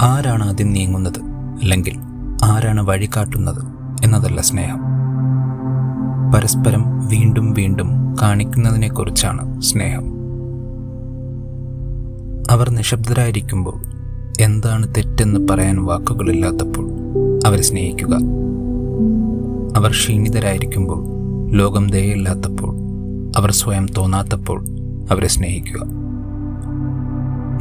ആരാണ് ആദ്യം നീങ്ങുന്നത്? അല്ലെങ്കിൽ ആരാണ് വഴികാട്ടുന്നത് എന്നതല്ല സ്നേഹം. പരസ്പരം വീണ്ടും വീണ്ടും കാണിക്കുന്നതിനെക്കുറിച്ചാണ് സ്നേഹം. അവർ നിശബ്ദരായിരിക്കുമ്പോൾ എന്താണ് തെറ്റെന്ന് പറയാൻ വാക്കുകളില്ലാത്തപ്പോൾ അവരെ സ്നേഹിക്കുക. അവർ ക്ഷീണിതരായിരിക്കുമ്പോൾ ലോകം ദയയില്ലാത്തപ്പോൾ അവർ സ്വയം തോന്നാത്തപ്പോൾ അവരെ സ്നേഹിക്കുക.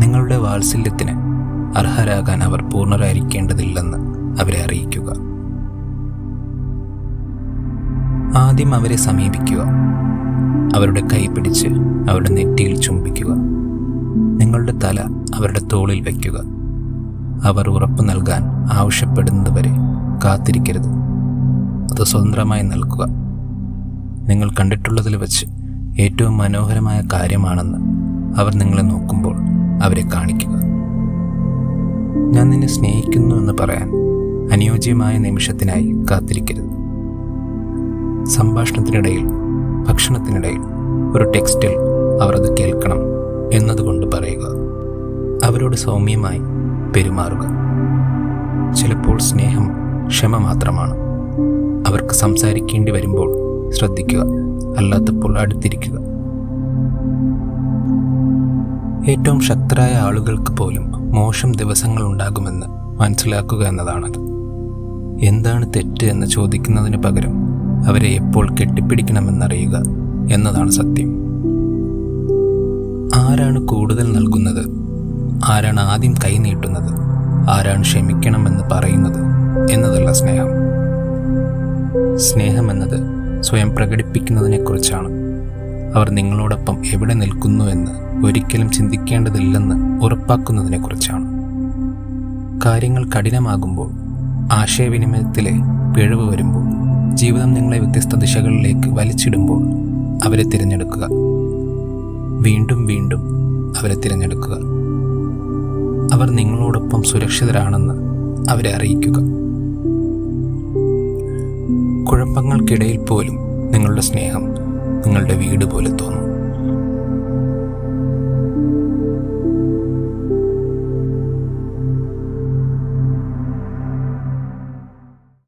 നിങ്ങളുടെ വാത്സല്യത്തിന് അർഹരാകാൻ അവർ പൂർണരായിരിക്കേണ്ടതില്ലെന്ന് അവരെ അറിയിക്കുക. ആദ്യം അവരെ സമീപിക്കുക. അവരുടെ കൈ പിടിച്ച് അവരുടെ നെറ്റിയിൽ ചുംബിക്കുക. നിങ്ങളുടെ തല അവരുടെ തോളിൽ വയ്ക്കുക. അവർ ഉറപ്പ് നൽകാൻ ആവശ്യപ്പെടുന്നതുവരെ കാത്തിരിക്കരുത്. അത് സ്വതന്ത്രമായി നൽകുക നിങ്ങൾ കണ്ടിട്ടുള്ളതിൽ വെച്ച് ഏറ്റവും മനോഹരമായ കാര്യമാണെന്ന് അവർ നിങ്ങളെ നോക്കുമ്പോൾ അവരെ കാണിക്കുക. ഞാൻ നിന്നെ സ്നേഹിക്കുന്നു എന്ന് പറയാൻ അനുയോജ്യമായ നിമിഷത്തിനായി കാത്തിരിക്കരുത്. സംഭാഷണത്തിനിടയിൽ ഭക്ഷണത്തിനിടയിൽ ഒരു ടെക്സ്റ്റിൽ അവർ അത് കേൾക്കണം എന്നതുകൊണ്ട് പറയുക. അവരോട് സൗമ്യമായി പെരുമാറുക. ചിലപ്പോൾ സ്നേഹം ക്ഷമ മാത്രമാണ്. അവർക്ക് സംസാരിക്കേണ്ടി വരുമ്പോൾ ശ്രദ്ധിക്കുക അല്ലാത്തപ്പോൾ അടുത്തിരിക്കുക. ഏറ്റവും ശക്തരായ ആളുകൾക്ക് പോലും മോശം ദിവസങ്ങൾ ഉണ്ടാകുമെന്ന് മനസ്സിലാക്കുക എന്നതാണത്. എന്താണ് തെറ്റ് എന്ന് ചോദിക്കുന്നതിന് പകരം അവരെ എപ്പോൾ കെട്ടിപ്പിടിക്കണമെന്നറിയുക എന്നതാണ് സത്യം. ആരാണ് കൂടുതൽ നൽകുന്നത്? ആരാണ് ആദ്യം കൈനീട്ടുന്നത് ആരാണ് ക്ഷമിക്കണമെന്ന് പറയുന്നത് എന്നതല്ല സ്നേഹം. സ്നേഹമെന്നത് സ്വയം പ്രകടിപ്പിക്കുന്നതിനെക്കുറിച്ചാണ്. അവർ നിങ്ങളോടൊപ്പം എവിടെ നിൽക്കുന്നുവെന്ന് ഒരിക്കലും ചിന്തിക്കേണ്ടതില്ലെന്ന് ഉറപ്പാക്കുന്നതിനെക്കുറിച്ചാണ്. കാര്യങ്ങൾ കഠിനമാകുമ്പോൾ ആശയവിനിമയത്തിലെ പിഴവ് വരുമ്പോൾ ജീവിതം നിങ്ങളെ വ്യത്യസ്ത ദിശകളിലേക്ക് വലിച്ചിടുമ്പോൾ അവരെ തിരഞ്ഞെടുക്കുക. വീണ്ടും വീണ്ടും അവരെ തിരഞ്ഞെടുക്കുക. അവർ നിങ്ങളോടൊപ്പം സുരക്ഷിതരാണെന്ന് അവരെ അറിയിക്കുക. കുഴപ്പങ്ങൾക്കിടയിൽ പോലും നിങ്ങളുടെ സ്നേഹം നിങ്ങളുടെ വീട് പോലെ തോന്നും.